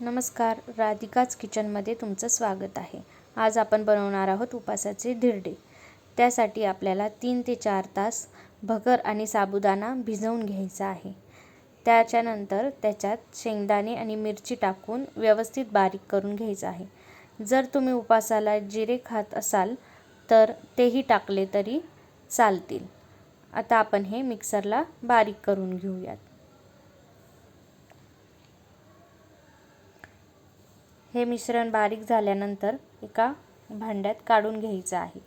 नमस्कार राधिकाच किचनमध्ये तुमचं स्वागत आहे. आज आपण बनवणार आहोत उपासाचे धिरडे. त्यासाठी आपल्याला तीन ते चार तास भगर आणि साबुदाणा भिजवून घ्यायचा आहे. त्याच्यानंतर त्याच्यात शेंगदाणे आणि मिरची टाकून व्यवस्थित बारीक करून घ्यायचं आहे. जर तुम्ही उपासाला जिरे खात असाल तर तेही टाकले तरी चालतील. आता आपण हे मिक्सरला बारीक करून घेऊयात. हे मिश्रण बारीक झाल्यानंतर एका भांड्यात काढून घ्यायचं आहे.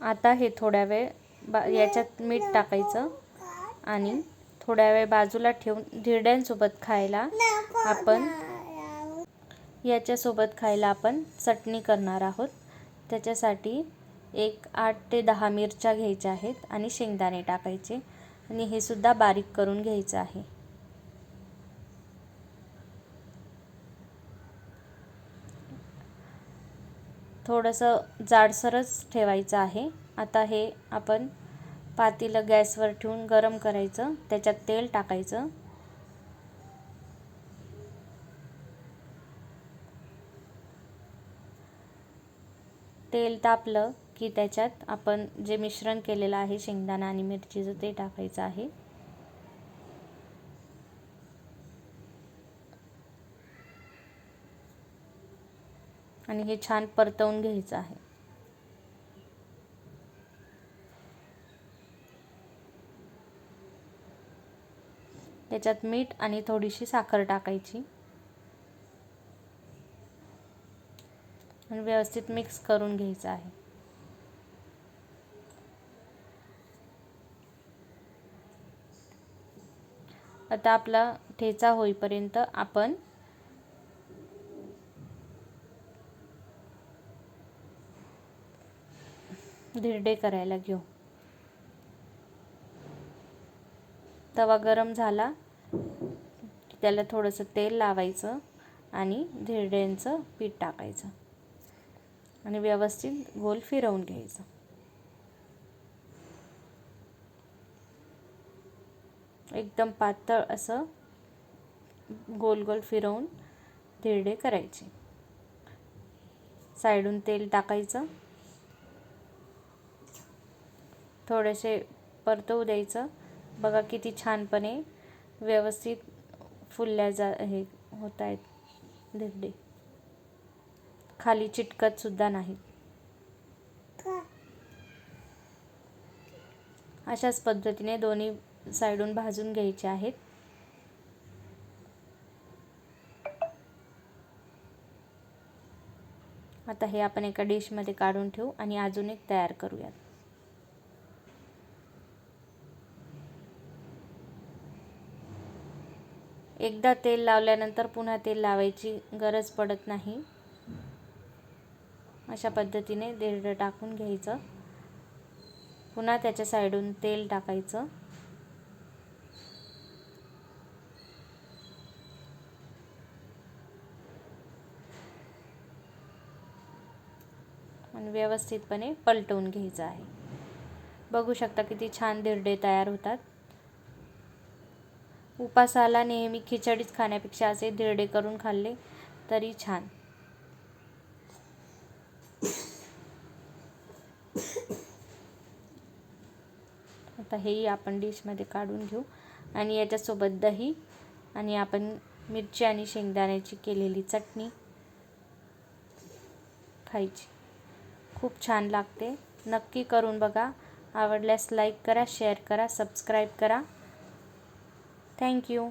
आता हे थोड्या वेळ बा याच्यात मीठ टाकायचं आणि थोड्या वेळ बाजूला ठेवून धिरड्यांसोबत खायला आपण याच्यासोबत खायला आपण चटणी करणार आहोत. त्याच्यासाठी एक आठ ते दहा मिरच्या घ्यायच्या आहेत आणि शेंगदाणे टाकायचे आणि हे सुद्धा बारीक करून घ्यायचं आहे. थोडंसं जाडसरच ठेवायचं आहे. आता हे आपण पातेलं गॅसवर ठेवून गरम करायचं. त्याच्यात तेल टाकायचं. तेल तापलं की त्याच्यात आपण जे मिश्रण केलेलं आहे शेंगदाणा आणि मिरचीचं ते टाकायचं आहे. आणि हे छान परतवून घ्यायचं आहे. त्याच्यात मीठ आणि थोडीशी साखर टाकायची. आणि व्यवस्थित मिक्स करून घ्यायचं आहे. आता आपला ठेचा होईपर्यंत आपण धिरडे करायला घेऊ. तवा गरम झाला त्याला थोडंसं तेल लावायचं आणि धिरड्यांचं पीठ टाकायचं आणि व्यवस्थित गोल फिरवून घ्यायचं. एकदम पातळ असं गोल गोल फिरवून धिरडे करायचे. साईडून तेल टाकायचं. थोडेसे परतवू द्यायचं. बघा किती छानपणे व्यवस्थित फुलल्या जा हे होत आहेत धिरडे. खाली चिटकत सुद्धा नाहीत. अशाच पद्धतीने दोन्ही साईडून भाजून घ्यायचे आहेत. आता हे आपण एका डिशमध्ये काढून ठेवू आणि अजून एक तयार करूयात. एकदा तेल लावल्यानंतर पुन्हा तेल लावायची गरज पडत नाही. अशा पद्धतीने धिरडं टाकून घ्यायचं. पुन्हा त्याच्या साईडून तेल टाकायचं. आणि व्यवस्थितपणे पलटवून घ्यायचं आहे. बघू शकता किती छान धिरडे तयार होतात. उपासाला नेहमी खिचडीच खाण्यापेक्षा असे धिरडे करून खाल्ले तरी छान. आता हेही आपण डिशमध्ये काढून घेऊ आणि याच्यासोबत दही आणि आपण मिरची आणि शेंगदाण्याची केलेली चटणी खायची. खूप छान लागते. नक्की करून बघा. आवडल्यास लाईक करा शेअर करा सबस्क्राईब करा. थँक्यू